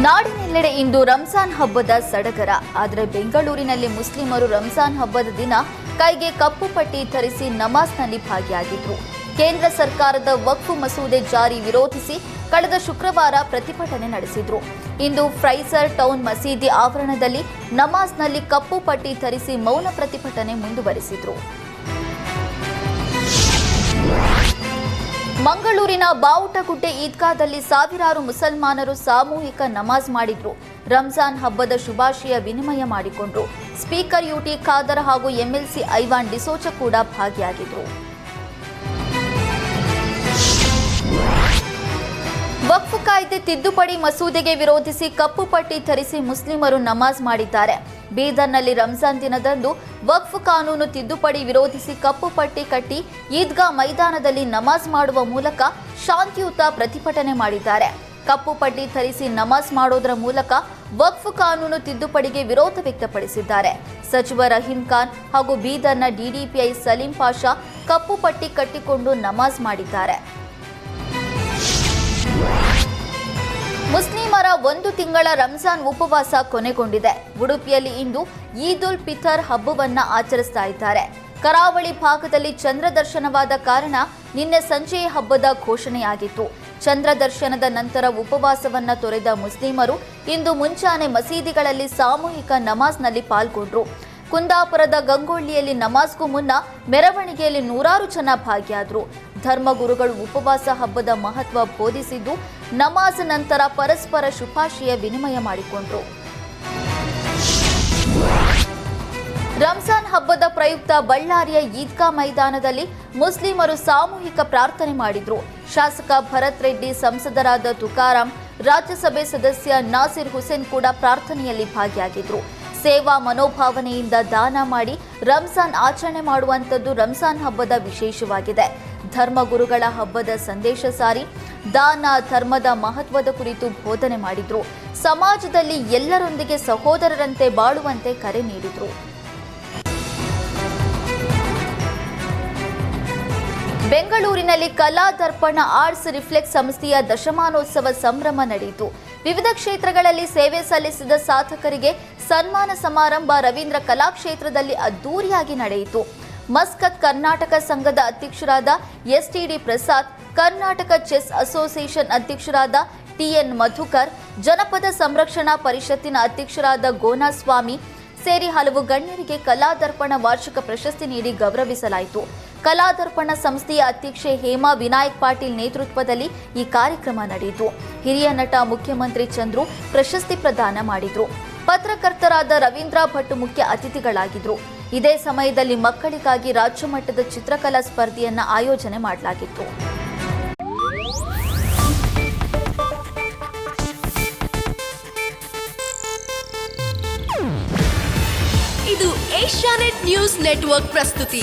ನಾಡಿನೆಲ್ಲೆಡೆ ಇಂದು ರಂಜಾನ್ ಹಬ್ಬದ ಸಡಗರ. ಆದರೆ ಬೆಂಗಳೂರಿನಲ್ಲಿ ಮುಸ್ಲಿಮರು ರಂಜಾನ್ ಹಬ್ಬದ ದಿನ ಕೈಗೆ ಕಪ್ಪು ಪಟ್ಟಿ ಧರಿಸಿ ನಮಾಜ್ನಲ್ಲಿ ಭಾಗಿಯಾಗಿದ್ದರು ಕೇಂದ್ರ ಸರ್ಕಾರದ ವಕ್ಫ್ ಮಸೂದೆ ಜಾರಿ ವಿರೋಧಿಸಿ ಕಳೆದ ಶುಕ್ರವಾರ ಪ್ರತಿಭಟನೆ ನಡೆಸಿದ್ರು. ಇಂದು ಫ್ರೈಸರ್ ಟೌನ್ ಮಸೀದಿ ಆವರಣದಲ್ಲಿ ನಮಾಜ್ನಲ್ಲಿ ಕಪ್ಪು ಪಟ್ಟಿ ಧರಿಸಿ ಮೌನ ಪ್ರತಿಭಟನೆ ಮುಂದುವರೆಸಿದ್ರು. ಮಂಗಳೂರಿನ ಬಾವುಟಗುಡ್ಡೆ ಈದ್ಗಾದಲ್ಲಿ ಸಾವಿರಾರು ಮುಸಲ್ಮಾನರು ಸಾಮೂಹಿಕ ನಮಾಜ್ ಮಾಡಿದ್ರು. ರಂಜಾನ್ ಹಬ್ಬದ ಶುಭಾಶಯ ವಿನಿಮಯ ಮಾಡಿಕೊಂಡ್ರು. ಸ್ಪೀಕರ್ ಯುಟಿ ಖಾದರ್ ಹಾಗೂ ಎಂಎಲ್ಸಿ ಐವಾನ್ ಡಿಸೋಚ ಕೂಡ ಭಾಗಿಯಾಗಿದ್ರು. ಕಾಯ್ದೆ ತಿದ್ದುಪಡಿ ಮಸೂದೆಗೆ ವಿರೋಧಿಸಿ ಕಪ್ಪು ಪಟ್ಟಿ ಧರಿಸಿ ಮುಸ್ಲಿಮರು ನಮಾಜ್ ಮಾಡಿದ್ದಾರೆ. ಬೀದರ್ನಲ್ಲಿ ರಂಜಾನ್ ದಿನದಂದು ವಕ್ಫ್ ಕಾನೂನು ತಿದ್ದುಪಡಿ ವಿರೋಧಿಸಿ ಕಪ್ಪು ಪಟ್ಟಿ ಕಟ್ಟಿ ಈದ್ಗಾ ಮೈದಾನದಲ್ಲಿ ನಮಾಜ್ ಮಾಡುವ ಮೂಲಕ ಶಾಂತಿಯುತ ಪ್ರತಿಭಟನೆ ಮಾಡಿದ್ದಾರೆ. ಕಪ್ಪು ಪಟ್ಟಿ ಧರಿಸಿ ನಮಾಜ್ ಮಾಡೋದರ ಮೂಲಕ ವಕ್ಫ್ ಕಾನೂನು ತಿದ್ದುಪಡಿಗೆ ವಿರೋಧ ವ್ಯಕ್ತಪಡಿಸಿದ್ದಾರೆ. ಸಚಿವ ರಹೀಂ ಖಾನ್ ಹಾಗೂ ಬೀದರ್ನ ಡಿಡಿಪಿಐ ಸಲೀಂ ಪಾಷಾ ಕಪ್ಪು ಪಟ್ಟಿ ಕಟ್ಟಿಕೊಂಡು ನಮಾಜ್ ಮಾಡಿದ್ದಾರೆ. ಒಂದು ತಿಂಗಳ ರಂಜಾನ್ ಉಪವಾಸ ಕೊನೆಗೊಂಡಿದೆ. ಉಡುಪಿಯಲ್ಲಿ ಇಂದು ಈದ್ ಉಲ್ ಫಿತರ್ ಹಬ್ಬವನ್ನ ಆಚರಿಸ್ತಾ ಇದ್ದಾರೆ. ಕರಾವಳಿ ಭಾಗದಲ್ಲಿ ಚಂದ್ರ ದರ್ಶನವಾದ ಕಾರಣ ನಿನ್ನೆ ಸಂಜೆಯ ಹಬ್ಬದ ಘೋಷಣೆಯಾಗಿತ್ತು. ಚಂದ್ರ ದರ್ಶನದ ನಂತರ ಉಪವಾಸವನ್ನ ತೊರೆದ ಮುಸ್ಲಿಮರು ಇಂದು ಮುಂಚಾನೆ ಮಸೀದಿಗಳಲ್ಲಿ ಸಾಮೂಹಿಕ ನಮಾಜ್ನಲ್ಲಿ ಪಾಲ್ಗೊಂಡ್ರು. ಕುಂದಾಪುರದ ಗಂಗೊಳ್ಳಿಯಲ್ಲಿ ನಮಾಜ್ಗೂ ಮುನ್ನ ಮೆರವಣಿಗೆಯಲ್ಲಿ ನೂರಾರು ಜನ ಭಾಗಿಯಾದರು. ಧರ್ಮಗುರುಗಳು ಉಪವಾಸ ಹಬ್ಬದ ಮಹತ್ವ ಬೋಧಿಸಿದ್ದು, ನಮಾಜ್ ನಂತರ ಪರಸ್ಪರ ಶುಭಾಶಯ ವಿನಿಮಯ ಮಾಡಿಕೊಂಡ್ರು. ರಂಜಾನ್ ಹಬ್ಬದ ಪ್ರಯುಕ್ತ ಬಳ್ಳಾರಿಯ ಈದ್ಗಾ ಮೈದಾನದಲ್ಲಿ ಮುಸ್ಲಿಮರು ಸಾಮೂಹಿಕ ಪ್ರಾರ್ಥನೆ ಮಾಡಿದ್ರು. ಶಾಸಕ ಭರತ್ ರೆಡ್ಡಿ, ಸಂಸದರಾದ ತುಕಾರಾಂ, ರಾಜ್ಯಸಭೆ ಸದಸ್ಯ ನಾಸಿರ್ ಹುಸೇನ್ ಕೂಡ ಪ್ರಾರ್ಥನೆಯಲ್ಲಿ ಭಾಗಿಯಾಗಿದ್ರು. ಸೇವಾ ಮನೋಭಾವನೆಯಿಂದ ದಾನ ಮಾಡಿ ರಂಜಾನ್ ಆಚರಣೆ ಮಾಡುವಂಥದ್ದು ರಂಜಾನ್ ಹಬ್ಬದ ವಿಶೇಷವಾಗಿದೆ. ಧರ್ಮಗುರುಗಳ ಹಬ್ಬದ ಸಂದೇಶ ಸಾರಿ ದಾನ, ಧರ್ಮದ ಮಹತ್ವದ ಕುರಿತು ಬೋಧನೆ ಮಾಡಿದ್ರು. ಸಮಾಜದಲ್ಲಿ ಎಲ್ಲರೊಂದಿಗೆ ಸಹೋದರರಂತೆ ಬಾಳುವಂತೆ ಕರೆ ನೀಡಿದ್ರು. ಬೆಂಗಳೂರಿನಲ್ಲಿ ಕಲಾ ದರ್ಪಣ ಆರ್ಟ್ಸ್ ರಿಫ್ಲೆಕ್ಸ್ ಸಂಸ್ಥೆಯ ದಶಮಾನೋತ್ಸವ ಸಂಭ್ರಮ ನಡೆಯಿತು. ವಿವಿಧ ಕ್ಷೇತ್ರಗಳಲ್ಲಿ ಸೇವೆ ಸಲ್ಲಿಸಿದ ಸಾಧಕರಿಗೆ ಸನ್ಮಾನ ಸಮಾರಂಭ ರವೀಂದ್ರ ಕಲಾಕ್ಷೇತ್ರದಲ್ಲಿ ಅದ್ದೂರಿಯಾಗಿ ನಡೆಯಿತು. ಮಸ್ಕತ್ ಕರ್ನಾಟಕ ಸಂಘದ ಅಧ್ಯಕ್ಷರಾದ STD Prasad, Karnataka chess association ಅಧ್ಯಕ್ಷರಾದ ಟಿಎನ್ ಮಧುಕರ್, ಜನಪದ ಸಂರಕ್ಷಣಾ ಪರಿಷತ್ತಿನ ಅಧ್ಯಕ್ಷರಾದ ಗೋನಾಸ್ವಾಮಿ ಸೇರಿ ಹಲವು ಗಣ್ಯರಿಗೆ ಕಲಾದರ್ಪಣ ವಾರ್ಷಿಕ ಪ್ರಶಸ್ತಿ ನೀಡಿ ಗೌರವಿಸಲಾಯಿತು. ಕಲಾದರ್ಪಣ ಸಂಸ್ಥೆಯ ಅಧ್ಯಕ್ಷೆ ಹೇಮಾ ವಿನಾಯಕ್ ಪಾಟೀಲ್ ನೇತೃತ್ವದಲ್ಲಿ ಈ ಕಾರ್ಯಕ್ರಮ ನಡೆಯಿತು. ಹಿರಿಯ ನಟ ಮುಖ್ಯಮಂತ್ರಿ ಚಂದ್ರು ಪ್ರಶಸ್ತಿ ಪ್ರದಾನ ಮಾಡಿದ್ರು. ಪತ್ರಕರ್ತರಾದ ರವೀಂದ್ರ ಭಟ್ ಮುಖ್ಯ ಅತಿಥಿಗಳಾಗಿದ್ರು. ಇದೇ ಸಮಯದಲ್ಲಿ ಮಕ್ಕಳಿಗಾಗಿ ರಾಜ್ಯ ಮಟ್ಟದ ಚಿತ್ರಕಲಾ ಸ್ಪರ್ಧೆಯನ್ನ ಆಯೋಜನೆ ಮಾಡಲಾಗಿತ್ತು. ಇದು ಏಷ್ಯಾನೆಟ್ ನ್ಯೂಸ್ ನೆಟ್ವರ್ಕ್ ಪ್ರಸ್ತುತಿ.